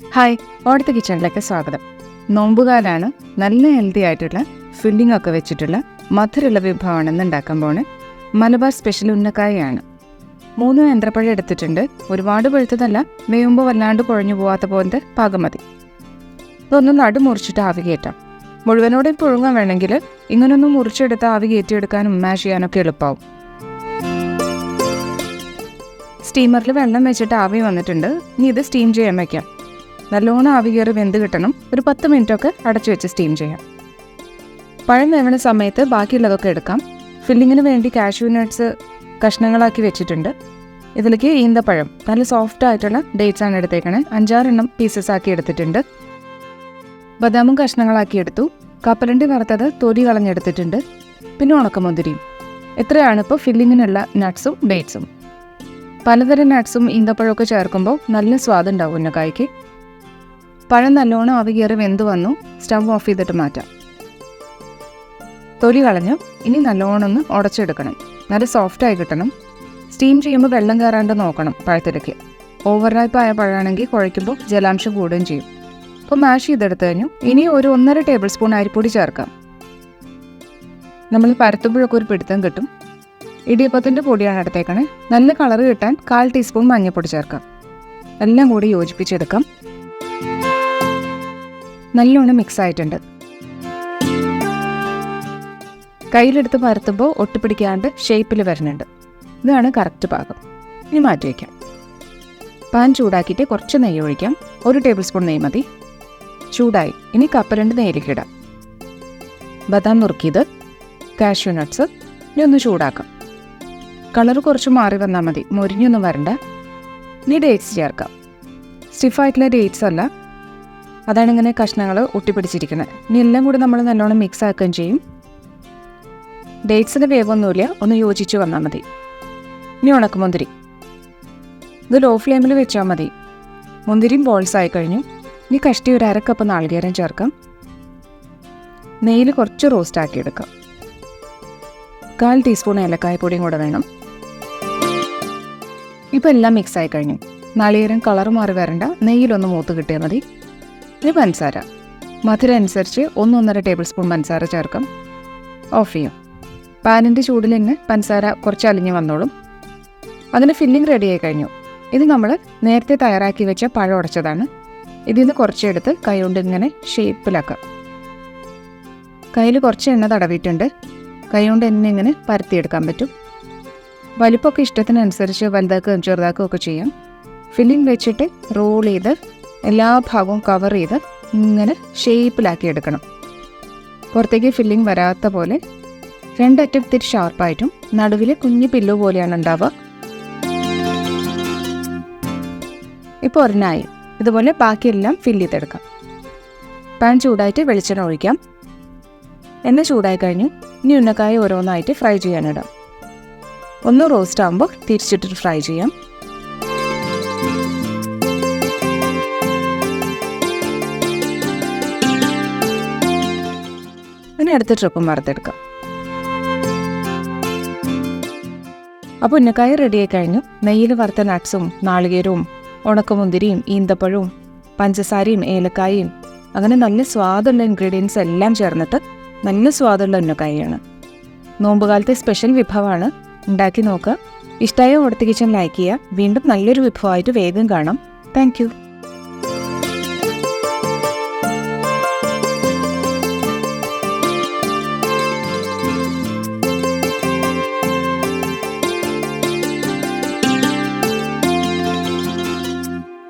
Hi ഓടത്തെ കിച്ചണിലേക്ക് സ്വാഗതം. നോമ്പുകാലാണ് നല്ല ഹെൽത്തി ആയിട്ടുള്ള ഫില്ലിംഗ് ഒക്കെ വെച്ചിട്ടുള്ള മധുരമുള്ള വിഭവമാണ് ഇന്ന് ഉണ്ടാക്കാൻ പോണ്. മലബാർ സ്പെഷ്യൽ ഉന്നക്കായയാണ്. മൂന്ന് നേന്ത്രപ്പഴം എടുത്തിട്ടുണ്ട്. ഒരുപാട് പഴുത്തതല്ല വേവുമ്പോൾ വല്ലാണ്ട് കുഴഞ്ഞു പോവാത്ത പോലത്തെ പാകം മതി. ഇതൊന്ന് നടു മുറിച്ചിട്ട് ആവി കയറ്റാം. മുഴുവനോടെ പുഴുങ്ങാൻ വേണമെങ്കിൽ ഇങ്ങനൊന്ന് മുറിച്ചെടുത്ത് ആവി കയറ്റിയെടുക്കാനും മാഷ് ചെയ്യാനൊക്കെ എളുപ്പമാവും സ്റ്റീമറിൽ വെള്ളം വെച്ചിട്ട് ആവി വന്നിട്ടുണ്ട്. ഇനി ഇത് സ്റ്റീം ചെയ്യാൻ വയ്ക്കാം നല്ലോണം ആവി കയറി വെന്ത് കിട്ടണം. ഒരു പത്ത് മിനിറ്റൊക്കെ അടച്ചു വെച്ച് സ്റ്റീം ചെയ്യാം. പഴം വേവണ സമയത്ത് ബാക്കിയുള്ളതൊക്കെ എടുക്കാം. ഫില്ലിങ്ങിന് വേണ്ടി കാഷ്യൂ നട്ട്സ് കഷ്ണങ്ങളാക്കി വെച്ചിട്ടുണ്ട്. ഇതിലേക്ക് ഈന്തപ്പഴം നല്ല സോഫ്റ്റ് ആയിട്ടുള്ള ഡേറ്റ്സ് ആണ് എടുത്തേക്കണേ. അഞ്ചാറെണ്ണം പീസസ് ആക്കി എടുത്തിട്ടുണ്ട്. ബദാമും കഷ്ണങ്ങളാക്കി എടുത്തു. കപ്പലണ്ടി വറുത്തത് തൊലി കളഞ്ഞെടുത്തിട്ടുണ്ട്. പിന്നെ ഉണക്കമുന്തിരിയും. ഇത്രയാണ് ഇപ്പോൾ ഫില്ലിങ്ങിനുള്ള നട്ട്സും ഡേറ്റ്സും പലതരം നട്ട്സും ഈന്തപ്പഴമൊക്കെ ചേർക്കുമ്പോൾ നല്ല സ്വാദുണ്ടാവും ഉന്നക്കായ്ക്ക്. പഴം നല്ലോണം അത് കയറി വെന്ത് വന്നു. സ്റ്റവ് ഓഫ് ചെയ്തിട്ട് മാറ്റാം. തൊലി കളഞ്ഞ് ഇനി നല്ലോണം ഒന്ന് ഉടച്ചെടുക്കണം. നല്ല സോഫ്റ്റ് ആയി കിട്ടണം. സ്റ്റീം ചെയ്യുമ്പോൾ വെള്ളം കയറാണ്ട് നോക്കണം പഴത്തിലേക്ക്. ഓവർ ആയ പഴമാണെങ്കിൽ കുഴയ്ക്കുമ്പോൾ ജലാംശം കൂടുകയും ചെയ്യും. അപ്പോൾ മാഷ് ചെയ്തെടുത്ത് കഴിഞ്ഞു. ഇനി ഒരു ഒന്നര ടേബിൾ സ്പൂൺ അരിപ്പൊടി ചേർക്കാം. നമ്മൾ പരത്തുമ്പോഴൊക്കെ ഒരു പിടുത്തം കിട്ടും. ഇടിയപ്പത്തിന്റെ പൊടിയാണ് എടുത്തേക്കണേ. നല്ല കളർ കിട്ടാൻ കാൽ ടീസ്പൂൺ മഞ്ഞൾപ്പൊടി ചേർക്കാം. എല്ലാം കൂടി യോജിപ്പിച്ചെടുക്കാം. നല്ലോണം മിക്സ് ആയിട്ടുണ്ട്. കയ്യിലെടുത്ത് പരത്തുമ്പോൾ ഒട്ടിപ്പിടിക്കാണ്ട് ഷേപ്പിൽ വരുന്നുണ്ട്. ഇതാണ് കറക്റ്റ് പാകം. ഇനി മാറ്റി വയ്ക്കാം പാൻ ചൂടാക്കിയിട്ട് കുറച്ച് നെയ്യ് ഒഴിക്കാം. ഒരു ടേബിൾ സ്പൂൺ നെയ്യ് മതി. ചൂടായി. ഇനി കപ്പലണ്ട് നെയ്യിലേക്ക് ഇടാം. ബദാം നുറുക്കിയത് കാഷ്യൂ നട്ട്സ് ഇനി ഒന്ന് ചൂടാക്കാം. കളർ കുറച്ച് മാറി വന്നാൽ മതി. മുരിഞ്ഞൊന്നും വരണ്ട. ഇനി ഡേറ്റ്സ് ചേർക്കാം. സ്റ്റിഫായിട്ടുള്ള ഡേറ്റ്സ് അല്ല. അതാണ് ഇങ്ങനെ കഷ്ണങ്ങൾ ഒട്ടിപ്പിടിച്ചിരിക്കുന്നത് ഇനി എല്ലാം കൂടി നമ്മൾ നല്ലോണം മിക്സ് ആക്കുകയും ചെയ്യും. ഡേറ്റ്സിന്റെ വേവൊന്നുമില്ല ഒന്ന് യോജിച്ച് വന്നാൽ മതി. ഇനി ഉണക്കമുന്തിരി ഇത് ലോ ഫ്ലെയിമിൽ വെച്ചാൽ മതി. മുന്തിരിയും ബോൾസ് ആയി കഴിഞ്ഞു. ഇനി കഷ്ടി ഒരു അര കപ്പ് നാളികേരം ചേർക്കാം. നെയ്യിൽ കുറച്ച് റോസ്റ്റ് ആക്കി എടുക്കാം. കാൽ ടീസ്പൂൺ ഏലക്കായ പൊടിയും കൂടെ വേണം. ഇപ്പോൾ എല്ലാം മിക്സ് ആയി കഴിഞ്ഞു. നാളികേരം കളർ മാറി വരണ്ട. നെയ്യിലൊന്ന് മൂത്ത് കിട്ടിയാൽ മതി. ഇനി പഞ്ചസാര മധുരം അനുസരിച്ച് ഒന്നൊന്നര ടേബിൾ സ്പൂൺ പഞ്ചസാര ചേർക്കാം. ഓഫ് ചെയ്യും. പാനിന്റെ ചൂടിൽ തന്നെ പഞ്ചസാര കുറച്ച് അലിഞ്ഞ് വന്നോളും. അതിന് ഫില്ലിംഗ് റെഡി ആയി കഴിഞ്ഞു. ഇത് നമ്മൾ നേരത്തെ തയ്യാറാക്കി വെച്ച പഴം ഉടച്ചതാണ്. ഇതിൽ നിന്ന് കുറച്ചെടുത്ത് കൈകൊണ്ട് ഇങ്ങനെ ഷേപ്പിലാക്കാം കയ്യിൽ കുറച്ച് എണ്ണ തടവിയിട്ടുണ്ട്. കൈകൊണ്ട് എന്നെ ഇങ്ങനെ പരത്തിയെടുക്കാൻ പറ്റും. വലിപ്പമൊക്കെ ഇഷ്ടത്തിനനുസരിച്ച് വലുതാക്കുകയും ചെറുതാക്കുകയും ഒക്കെ ചെയ്യാം. ഫില്ലിംഗ് വെച്ചിട്ട് റോൾ ചെയ്ത് എല്ലാ ഭാഗവും കവർ ചെയ്ത് ഇങ്ങനെ ഷേപ്പിലാക്കി എടുക്കണം. പുറത്തേക്ക് ഫില്ലിംഗ് വരാത്ത പോലെ രണ്ടറ്റം ഇത്തിരി ഷാർപ്പായിട്ടും നടുവിൽ കുഞ്ഞു പില്ലു പോലെയാണ് ഉണ്ടാവുക. ഇപ്പോൾ ഒരെണ്ണായി. ഇതുപോലെ ബാക്കിയെല്ലാം ഫില്ല് ചെയ്തെടുക്കാം. പാൻ ചൂടായിട്ട് വെളിച്ചെണ്ണ ഒഴിക്കാം. എണ്ണ ചൂടായി കഴിഞ്ഞു ഇനി ഉന്നക്കായ ഓരോന്നായിട്ട് ഫ്രൈ ചെയ്യാനിടാം. ഒന്ന് റോസ്റ്റ് ആകുമ്പോൾ തിരിച്ചിട്ടിട്ട് ഫ്രൈ ചെയ്യാം. ഇനി അടുത്ത ട്രിപ്പും വറുത്തെടുക്കാം. അപ്പോൾ ഉന്നക്കായ റെഡിയായി കഴിഞ്ഞു. നെയ്യിൽ വറുത്ത നട്ട്സും നാളികേരവും ഉണക്കമുന്തിരിയും ഈന്തപ്പഴവും പഞ്ചസാരയും ഏലക്കായയും അങ്ങനെ നല്ല സ്വാദുള്ള ഇൻഗ്രീഡിയൻസ് എല്ലാം ചേർന്നിട്ട് നല്ല സ്വാദുള്ള ഉന്നക്കായയാണ്. നോമ്പുകാലത്തെ സ്പെഷ്യൽ വിഭവമാണ്. ഉണ്ടാക്കി നോക്കുക. ഇഷ്ടമായ ഓടത്തി കിച്ചൻ ലൈക്ക് ചെയ്യുക. വീണ്ടും നല്ലൊരു വിഭവമായിട്ട് വേഗം കാണാം. താങ്ക്